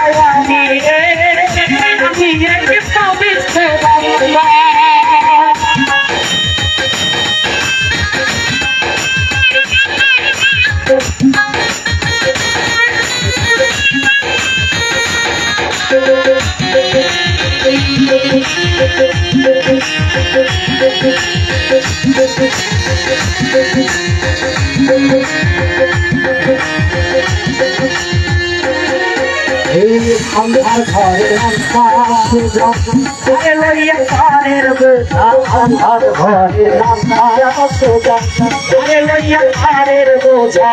এই আমার ঘরে আরে লইয়া ঘরের বোঝা আমার ঘরে ঘরের বোঝা।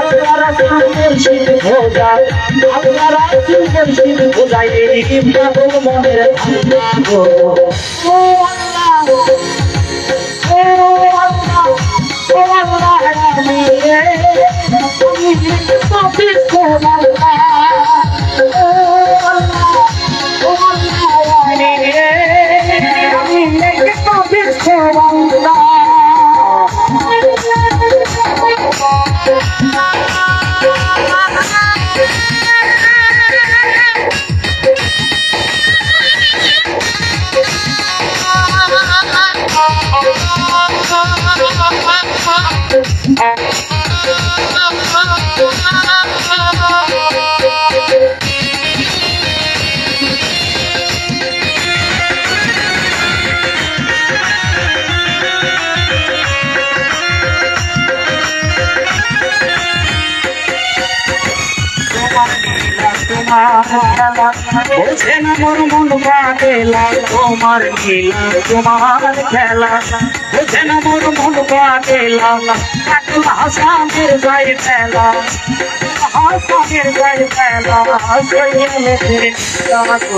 আপনারা শীত ভোজা আপনারা শীত ভোজাই এই পাগল মনের। ও আল্লাহ। ও আল্লাহ। ও আল্লাহ। আমি রে আমি পাপিস আল্লাহ ও আল্লাহ আল্লাহ আমি রে আমি পাপিস আল্লাহ বলছে না মোর মন পাগেলা তোমার নীলা তোমার খেলা বলছে না মোর মন পাগেলা একলা হাসানের গায়ে ফেলা হাসানের গায়ে ফেলা হাসাইয়া মেঘে আল্লাহ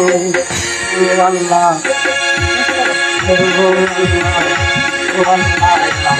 আল্লাহ ও আল্লাহ